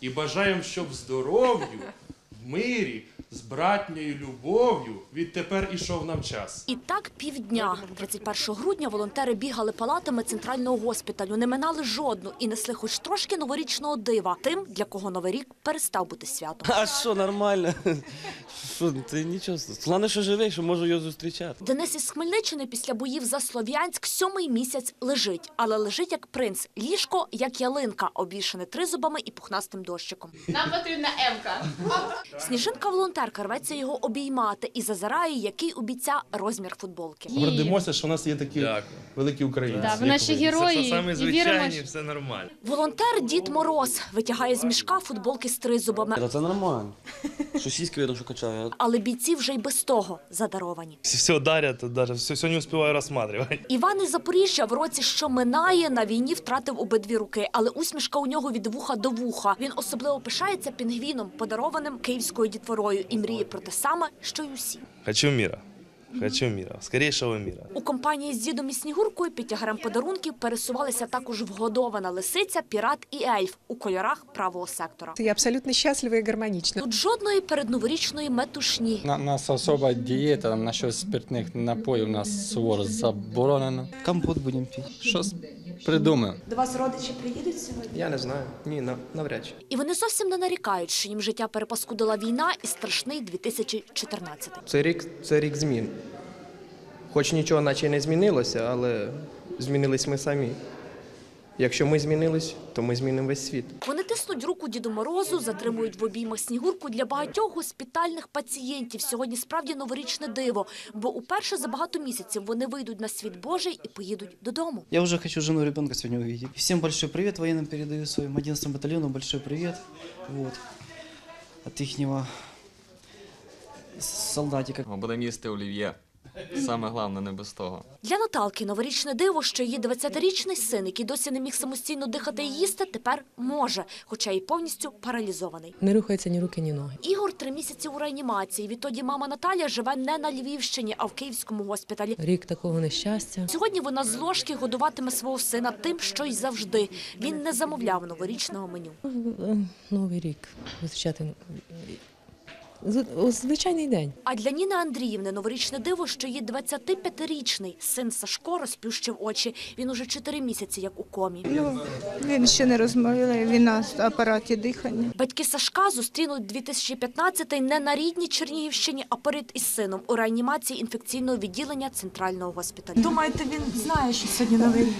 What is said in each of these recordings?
І бажаємо, щоб здоров'ю, в мирі, з братньою любов'ю відтепер ішов нам час. І так півдня. 31 грудня волонтери бігали палатами центрального госпіталю, не минали жодну і несли хоч трошки новорічного дива тим, для кого новий рік перестав бути святом. А що, нормально? Що, це нічого. Головне, що живий, що можу його зустрічати. Денис із Хмельниччини після боїв за Слов'янськ сьомий місяць лежить, але лежить як принц. Ліжко як ялинка, обвішане тризубами і пухнастим дощиком. Нам потрібна Емка. Сніжинка волонтерка рветься його обіймати і зазирає, який у бійця розмір футболки. Гордимося, що у нас є такі Дякую. великі українці. Да, ви наші герої. все саме звичайні, що- все нормально. Волонтер Дід Мороз витягає з мішка футболки з тризубами. Та це нормально. Що сіськи видно, що качає. Але бійці вже й без того задаровані. Все, дарять, навіть все, все не успіваю рассматривать. Іван із Запоріжжя в році, що минає, на війні втратив обидві руки, але усмішка у нього від вуха до вуха. Він особливо пишається пінгвіном, подарованим київською дітворою, і мріє про те саме, що й усі. Хочу мира. Хочу міра, скорішого міра. У компанії з дідом і снігуркою під тягарем подарунків пересувалися також вгодована лисиця, пірат і ельф у кольорах правого сектора. Я абсолютно щаслива і гармонічна. Тут жодної передноворічної метушні. На- нас особа дієта щось спиртних напоїв у нас суворо заборонено. Компот будемо пити. Щось придумаємо. До вас родичі приїдуть сьогодні? Я не знаю. Ні, на- навряд чи. І вони зовсім не нарікають, що їм життя перепаскудила війна і страшний 2014. Це рік, це рік змін. Хоч нічого наче не змінилося, але змінились ми самі. Якщо ми змінились, то ми змінимо весь світ. Вони тиснуть руку Діду Морозу, затримують в обіймах снігурку для багатьох госпітальних пацієнтів. Сьогодні справді новорічне диво, бо уперше за багато місяців вони вийдуть на світ Божий і поїдуть додому. Я уже хочу жену и ребенка сегодня увидеть. Всем большой привет военным передаю своим 11 батальону большой привет. Вот. От ихнего солдатика. Ми будемо їсти олів'є. Саме головне не без того. Для Наталки новорічне диво, що її 20-річний син, який досі не міг самостійно дихати і їсти, тепер може, хоча й повністю паралізований. Не рухаються ні руки, ні ноги. Ігор три місяці у реанімації. Відтоді мама Наталя живе не на Львівщині, а в Київському госпіталі. Рік такого нещастя. Сьогодні вона з ложки годуватиме свого сина тим, що й завжди. Він не замовляв новорічного меню. Е, Новий рік зустрічати звичайний день. А для Ніни Андріївни новорічне диво, що її 25-річний син Сашко розплющив очі. Він уже 4 місяці як у комі. Ну, він ще не розмовляє, він на апараті дихання. Батьки Сашка зустрінуть 2015-й не на рідній Чернігівщині, а поряд із сином у реанімації інфекційного відділення центрального госпіталю. Думаєте, він знає, що сьогодні новий рік?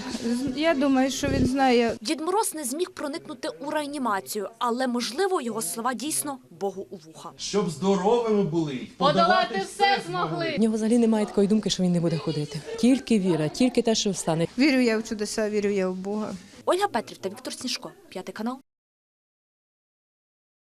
Я думаю, що він знає. Дід Мороз не зміг проникнути у реанімацію, але можливо його слова дійсно Богу у вуха. Щоб здоровими були. Подолати все змогли. В нього взагалі немає такої думки, що він не буде ходити. Тільки віра, тільки те, що встане. Вірю я в чудеса, вірю я в Бога. Ольга Петрів та Віктор Сніжко, п'ятий канал.